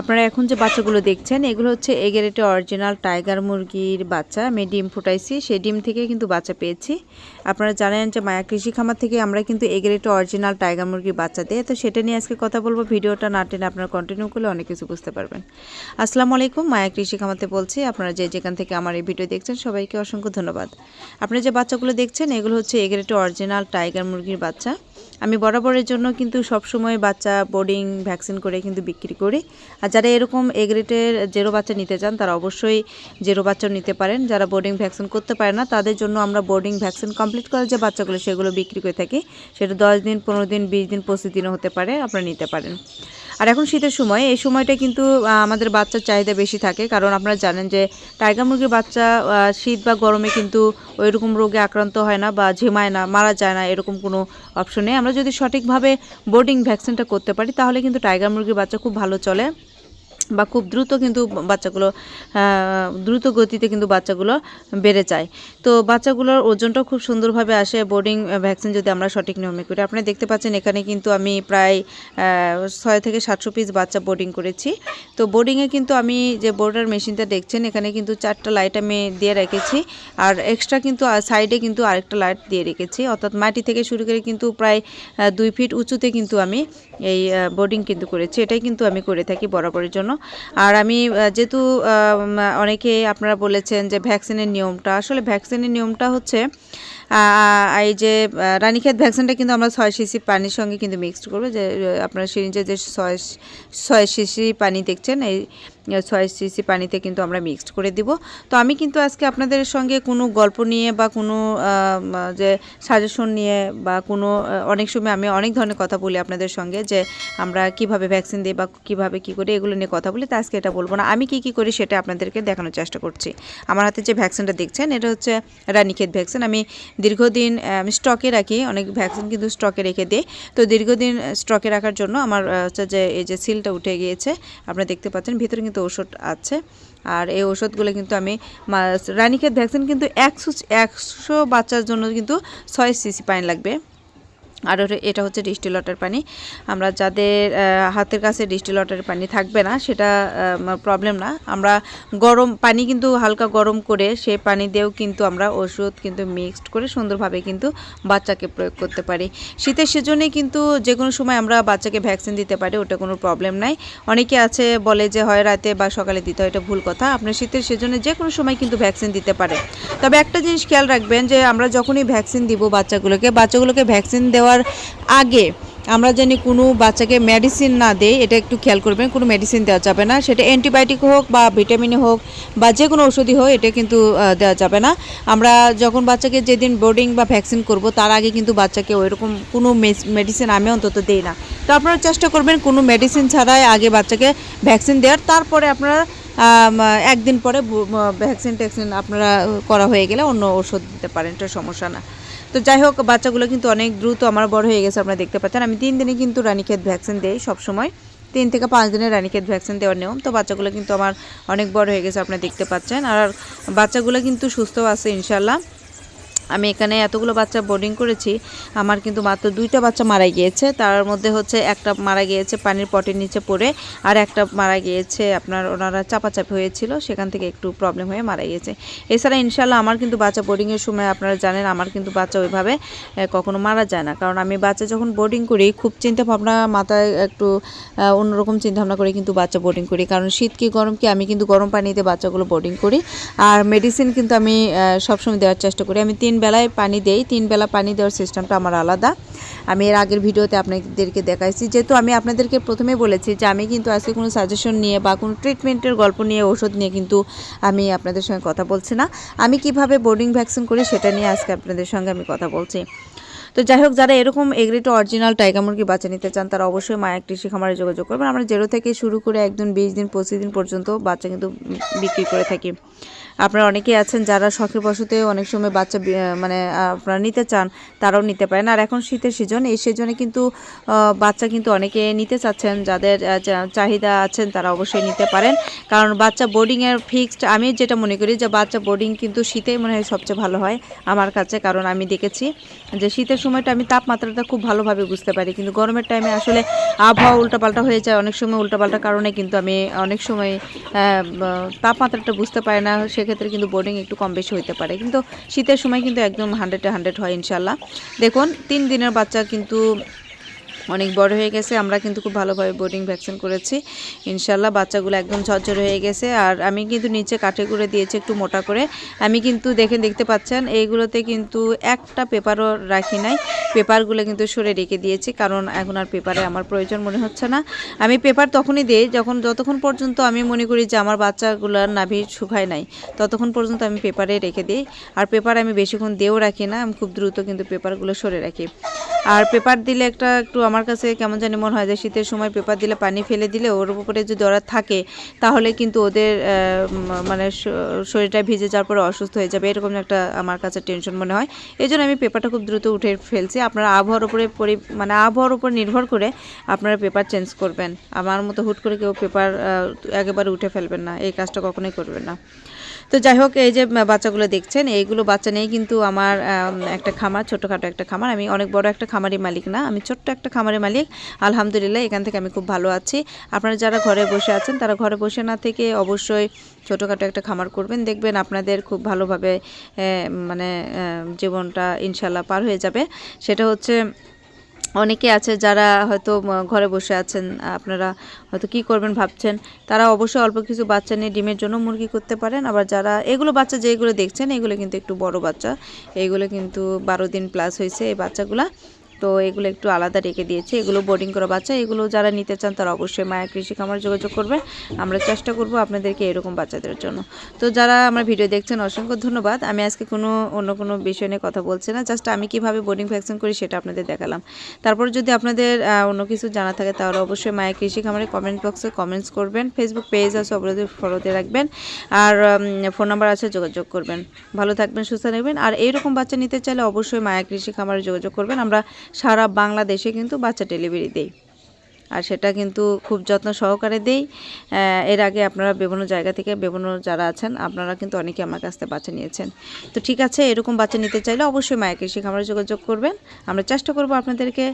আপনারা এখন যে বাচ্চাগুলো দেখছেন, এগুলো হচ্ছে এগেরেটে অরিজিনাল টাইগার মুরগির বাচ্চা। আমি ডিম ফুটাইছি, সেই ডিম থেকে কিন্তু বাচ্চা পেয়েছি। আপনারা জানেন যে মায়া কৃষি খামার থেকে আমরা কিন্তু এগেরেটে অরিজিনাল টাইগার মুরগির বাচ্চা দিই। তো সেটা নিয়ে আজকে কথা বলব। ভিডিওটা না টেনে আপনারা কন্টিনিউ করলে অনেক কিছু বুঝতে পারবেন। আসসালামু আলাইকুম, মায়া কৃষি খামাতে বলছি। আপনারা যে যেখান থেকে আমার এই ভিডিও দেখছেন, সবাইকে অসংখ্য ধন্যবাদ। আপনারা যে বাচ্চাগুলো দেখছেন, এগুলো হচ্ছে এগেরেটে অরিজিনাল টাইগার মুরগির বাচ্চা। আমি বরাবরের জন্য কিন্তু সবসময় বাচ্চা বোর্ডিং ভ্যাকসিন করে কিন্তু বিক্রি করি। আর যারা এরকম এগ্রেটের জেরো বাচ্চা নিতে চান, তারা অবশ্যই জেরো বাচ্চা নিতে পারেন। যারা বোর্ডিং ভ্যাকসিন করতে পারে না, তাদের জন্য আমরা বোর্ডিং ভ্যাকসিন কমপ্লিট করার যে বাচ্চাগুলো সেগুলো বিক্রি করে থাকি, সেটা দশ দিন, পনেরো দিন, বিশ দিন, পঁচিশ দিনও হতে পারে, আপনারা নিতে পারেন। আর এখন শীতের সময়, এই সময়টা কিন্তু আমাদের বাচ্চার চাহিদা বেশি থাকে। কারণ আপনারা জানেন যে, টাইগার মুরগির বাচ্চা শীত বা গরমে কিন্তু ওই রকম রোগে আক্রান্ত হয় না বা ঝিমায় না, মারা যায় না এরকম কোনো অপশনে আমরা যদি সঠিকভাবে বোর্ডিং ভ্যাকসিনটা করতে পারি, তাহলে কিন্তু টাইগার মুরগির বাচ্চা খুব ভালো চলে। বা খুব দ্রুত কিন্তু বাচ্চাগুলো দ্রুত গতিতে কিন্তু বাচ্চাগুলো বেড়ে যায়। তো বাচ্চাগুলোর ওজনটাও খুব সুন্দরভাবে আসে। বোর্ডিং ভ্যাকসিন যদি আমরা সঠিক নিয়মে করি। আপনারা দেখতে পাচ্ছেন এখানে কিন্তু আমি প্রায় ছয় থেকে সাতশো পিস বাচ্চা বোর্ডিং করেছি। তো বোর্ডিংয়ে কিন্তু আমি যে বোর্ডার মেশিনটা দেখছেন, এখানে কিন্তু চারটা লাইট আমি দিয়ে রেখেছি। আর এক্সট্রা কিন্তু সাইডে কিন্তু আরেকটা লাইট দিয়ে রেখেছি। অর্থাৎ মাটি থেকে শুরু করে কিন্তু প্রায় দুই ফিট উঁচুতে কিন্তু আমি এই বোর্ডিং কিন্তু করেছি। এটাই কিন্তু আমি করে থাকি বরাবরের জন্য। আর আমি যেহেতু অনেকে আপনারা বলেছেন যে ভ্যাকসিনের নিয়মটা, আসলে ভ্যাকসিনের নিয়মটা হচ্ছে এই যে রানীক্ষেত ভ্যাকসিনটা কিন্তু আমরা ছয় সিসি পানির সঙ্গে কিন্তু মিক্সড করব, যে আপনারা সিরিঞ্জে যে ছয় ছয় শিশি পানি দেখছেন, এই ছয় সিসি পানিতে কিন্তু আমরা মিক্সড করে দিব। তো আমি কিন্তু আজকে আপনাদের সঙ্গে কোনো গল্প নিয়ে বা কোনো যে সাজেশন নিয়ে বা কোনো অনেক সময় আমি অনেক ধরনের কথা বলি আপনাদের সঙ্গে যে আমরা কীভাবে ভ্যাকসিন দিই বা কীভাবে কি করি, এগুলো নিয়ে কথা বলি। তা আজকে এটা বলব না। আমি কি কি করি সেটা আপনাদেরকে দেখানোর চেষ্টা করছি। আমার হাতে যে ভ্যাকসিনটা দেখছেন, এটা হচ্ছে রানীক্ষেত ভ্যাকসিন আমি দীর্ঘদিন আমি স্টকে রাখি, অনেক ভ্যাকসিন কিন্তু স্টকে রেখে দিই। তো দীর্ঘদিন স্টকে রাখার জন্য আমার হচ্ছে যে এই যে সিলটা উঠে গিয়েছে, আপনারা দেখতে পাচ্ছেন, ভিতরে কিন্তু ওষুধ আছে। আর এই ওষুধগুলো কিন্তু আমি রানীক্ষেত ভ্যাকসিন কিন্তু একশো একশো বাচ্চার জন্য কিন্তু ছয় সিসি পানি লাগবে। আর এটা হচ্ছে ডিস্টিলটের পানি। আমরা যাদের হাতের কাছে ডিস্টিলটের পানি থাকবে না, সেটা প্রবলেম না। আমরা গরম পানি কিন্তু হালকা গরম করে সে পানি দিয়েও কিন্তু আমরা ওষুধ কিন্তু মিক্সড করে সুন্দরভাবে কিন্তু বাচ্চাকে প্রয়োগ করতে পারি। শীতের সিজনে কিন্তু যে কোনো সময় আমরা বাচ্চাকে ভ্যাকসিন দিতে পারি, ওটা কোনো প্রবলেম নাই। অনেকে আছে বলে যে, হয় রাতে বা সকালে দিতে হয়। এটা ভুল কথা। আপনার শীতের সিজনে যে কোনো সময় কিন্তু ভ্যাকসিন দিতে পারে তবে একটা জিনিস খেয়াল রাখবেন যে, আমরা যখনই ভ্যাকসিন দিব বাচ্চাগুলোকে বাচ্চাগুলোকে ভ্যাকসিন দেওয়ার আগে আমরা জানি কোনো বাচ্চাকে মেডিসিন না দেই এটা একটু খেয়াল করবেন, কোনো মেডিসিন দেওয়া যাবে না। সেটা অ্যান্টিবায়োটিক হোক বা ভিটামিন হোক বা যে কোনো ওষুধই হোক, এটা কিন্তু দেওয়া যাবে না। আমরা যখন বাচ্চাকে যেদিন বোর্ডিং বা ভ্যাকসিন করব, তার আগে কিন্তু বাচ্চাকে ওইরকম কোনো মেডিসিন আমি অন্তত দেই না। তো আপনারা চেষ্টা করবেন কোনো মেডিসিন ছাড়াই আগে বাচ্চাকে ভ্যাকসিন দেওয়ার। তারপরে আপনারা একদিন পরে ভ্যাকসিন ট্যাকসিন আপনারা করা হয়ে গেলে অন্য ওষুধ দিতে পারেন, এটা সমস্যা না। তো যাই হোক, বাচ্চাগুলো কিন্তু অনেক দ্রুত আমার বড় হয়ে গেছে, আপনারা দেখতে পাচ্ছেন। আমি তিন দিনে কিন্তু রানীক্ষেত ভ্যাকসিন দেই সবসময়। তিন থেকে পাঁচ দিনের রানীক্ষেত ভ্যাকসিন দেওয়ার নিয়ম। তো বাচ্চাগুলো কিন্তু আমার অনেক বড় হয়ে গেছে, আপনারা দেখতে পাচ্ছেন। আর বাচ্চাগুলো কিন্তু সুস্থ আছে ইনশাল্লাহ আমি এখানে এতগুলো বাচ্চা বোর্ডিং করেছি, আমার কিন্তু মাত্র দুইটা বাচ্চা মারা গিয়েছে। তার মধ্যে হচ্ছে একটা মারা গিয়েছে পানির পটের নিচে পড়ে, আর একটা মারা গিয়েছে আপনার ওনারা চাপাচাপি হয়েছিল, সেখান থেকে একটু প্রবলেম হয়ে মারা গিয়েছে। এছাড়া ইনশাল্লাহ আমার কিন্তু বাচ্চা বোর্ডিংয়ের সময় আপনারা জানেন, আমার কিন্তু বাচ্চা ওইভাবে কখনো মারা যায় না। কারণ আমি বাচ্চা যখন বোর্ডিং করি, খুব চিন্তা ভাবনা মাথায় একটু অন্যরকম চিন্তা ভাবনা করে কিন্তু বাচ্চা বোর্ডিং করি। কারণ শীত কি গরম কি, আমি কিন্তু গরম পানিতে বাচ্চাগুলো বোর্ডিং করি। আর মেডিসিন কিন্তু আমি সবসময় দেওয়ার চেষ্টা করি। আমি তিন বেলায় পানি দেই। তিন বেলা পানি দেওয়ার সিস্টেমটা আমার আলাদা। আমি এর আগের ভিডিওতে আপনাদেরকে দেখাইছি। যেহেতু আমি আপনাদেরকে প্রথমে বলেছি যে আমি কিন্তু আজকে কোনো সাজেশন নিয়ে বা কোনো ট্রিটমেন্টের গল্প নিয়ে ওষুধ নিয়ে কিন্তু আমি আপনাদের সঙ্গে কথা বলছি না। আমি কীভাবে বোর্ডিং ভ্যাকসিন করি সেটা নিয়ে আজকে আপনাদের সঙ্গে আমি কথা বলছি। তো যাই হোক, যারা এরকম এগ্রেট অরিজিনাল টাইগার মুরগি বাচ্চা নিতে চান, তারা অবশ্যই মায়া কৃষি খামারে যোগাযোগ করবেন। আমরা জেরো থেকে শুরু করে একদিন বিশ দিন, পঁচিশ দিন পর্যন্ত বাচ্চা কিন্তু বিক্রি করে থাকি। আপনারা অনেকেই আছেন যারা শখের বসতে অনেক সময় বাচ্চা মানে আপনারা নিতে চান, তারাও নিতে পারেন। আর এখন শীতের সিজন এই সিজনে কিন্তু বাচ্চা কিন্তু অনেকে নিতে চাচ্ছেন, যাদের চাহিদা আছেন তারা অবশ্যই নিতে পারেন। কারণ বাচ্চা বোর্ডিংয়ের ফিক্সড আমি যেটা মনে করি যে বাচ্চা বোর্ডিং কিন্তু শীতেই মনে হয় সবচেয়ে ভালো হয় আমার কাছে, কারণ আমি দেখেছি যে শীতের সময়টা আমি তাপমাত্রাটা খুব ভালোভাবে বুঝতে পারি। কিন্তু গরমের টাইমে আসলে আবহাওয়া উল্টাপাল্টা হয়ে যায়, অনেক সময় উল্টাপাল্টার কারণে কিন্তু আমি অনেক সময় তাপমাত্রাটা বুঝতে পারি না। সেক্ষেত্রে কিন্তু বোর্ডিং একটু কম বেশি হইতে পারে। কিন্তু শীতের সময় কিন্তু একদম হান্ড্রেডে হান্ড্রেড হয় ইনশাল্লাহ দেখুন, তিন দিনের বাচ্চা কিন্তু অনেক বড় হয়ে গেছে। আমরা কিন্তু খুব ভালোভাবে বোর্ডিং ভ্যাকসিন করেছি। ইনশাল্লাহ বাচ্চাগুলো একদম ঝরঝরে হয়ে গেছে। আর আমি কিন্তু নিচে কাঠে করে দিয়েছি একটু মোটা করে। আমি কিন্তু দেখেন দেখতে পাচ্ছেন, এইগুলোতে কিন্তু একটা পেপারও রাখি নাই। পেপারগুলো কিন্তু সরে রেখে দিয়েছি, কারণ এখন আর পেপারে আমার প্রয়োজন মনে হচ্ছে না। আমি পেপার তখনই দিই যখন, যতক্ষণ পর্যন্ত আমি মনে করি যে আমার বাচ্চাগুলোর নাভি শুকায় নাই, ততক্ষণ পর্যন্ত আমি পেপারে রেখে দিই। আর পেপার আমি বেশিক্ষণ দিয়েও রাখি না, আমি খুব দ্রুত কিন্তু পেপারগুলো সরে রাখি। আর পেপার দিলে একটা একটু আমার কাছে কেমন জানি মনে হয় যে শীতের সময় পেপার দিলে পানি ফেলে দিলে ওর উপরে যদি ওরা থাকে, তাহলে কিন্তু ওদের মানে শরীরটা ভিজে যাওয়ার পরে অসুস্থ হয়ে যাবে। এরকম একটা আমার কাছে টেনশন মনে হয়। এই জন্য আমি পেপারটা খুব দ্রুত উঠে ফেলছি। আপনারা আবহাওয়ার উপরে পরি মানে আবহাওয়ার উপর নির্ভর করে আপনারা পেপার চেঞ্জ করবেন। আমার মতো হুট করে কেউ পেপার একেবারে উঠে ফেলবেন না। এই কাজটা কখনোই করবেন না। তো যাই হোক, এই যে বাচ্চাগুলো দেখছেন, এইগুলো বাচ্চা নিয়েই কিন্তু আমার একটা খামার, ছোটোখাটো একটা খামার। আমি অনেক বড় একটা খামারি মালিক না, আমি ছোট্ট একটা খামারি মালিক। আলহামদুলিল্লাহ, এখান থেকে আমি খুব ভালো আছি। আপনারা যারা ঘরে বসে আছেন, তারা ঘরে বসে না থেকে অবশ্যই ছোটোখাটো একটা খামার করবেন। দেখবেন আপনাদের খুব ভালোভাবে মানে জীবনটা ইনশাল্লাহ পার হয়ে যাবে। সেটা হচ্ছে অনেকে আছে যারা হয়তো ঘরে বসে আছেন, আপনারা হয়তো কি করবেন ভাবছেন, তারা অবশ্যই অল্প কিছু বাচ্চা নিয়ে ডিমের জন্য মুরগি করতে পারেন। আবার যারা, এগুলো বাচ্চা যেগুলো দেখছেন, এগুলো কিন্তু একটু বড় বাচ্চা, এগুলো কিন্তু বারো দিন প্লাস হয়েছে এই বাচ্চাগুলা তো এগুলো একটু আলাদা রেখে দিয়েছি। এগুলো বোর্ডিং করা বাচ্চা, এগুলো যারা নিতে চান তারা অবশ্যই মায়া কৃষি খামার যোগাযোগ করবে আমরা চেষ্টা করব আপনাদেরকে এরকম বাচ্চাদের জন্য। তো যারা আমার ভিডিও দেখছেন, অসংখ্য ধন্যবাদ। আমি আজকে কোনো, অন্য কোনো বিষয় নিয়ে কথা বলছি না। জাস্ট আমি কীভাবে বোর্ডিং ভ্যাকসিন করি সেটা আপনাদের দেখালাম। তারপর যদি আপনাদের অন্য কিছু জানা থাকে তাহলে অবশ্যই মায়া কৃষি খামারে কমেন্ট বক্সে কমেন্টস করবেন। ফেসবুক পেজ আছে, অবশ্যই ফলোতে রাখবেন। আর ফোন নাম্বার আছে, যোগাযোগ করবেন। ভালো থাকবেন, সুস্থ থাকবেন। আর এইরকম বাচ্চা নিতে চাইলে অবশ্যই মায়া কৃষি খামারে যোগাযোগ করবেন। আমরা সারা বাংলাদেশে কিন্তু বাচ্চা ডেলিভারি দেই। আর সেটা কিন্তু খুব যত্ন সহকারে দেই। এর আগে আপনারা বিভিন্ন জায়গা থেকে বিভিন্ন যারা আছেন, আপনারা কিন্তু অনেকে আমার কাছ থেকে বাচ্চা নিয়েছেন। তো ঠিক আছে, এরকম বাচ্চা নিতে চাইলে অবশ্যই মায়া কৃষি খামারে যোগাযোগ করবেন। আমরা চেষ্টা করব আপনাদেরকে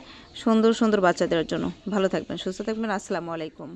সুন্দর সুন্দর বাচ্চা দেওয়ার জন্য। ভালো থাকবেন, সুস্থ থাকবেন। আসসালামু আলাইকুম।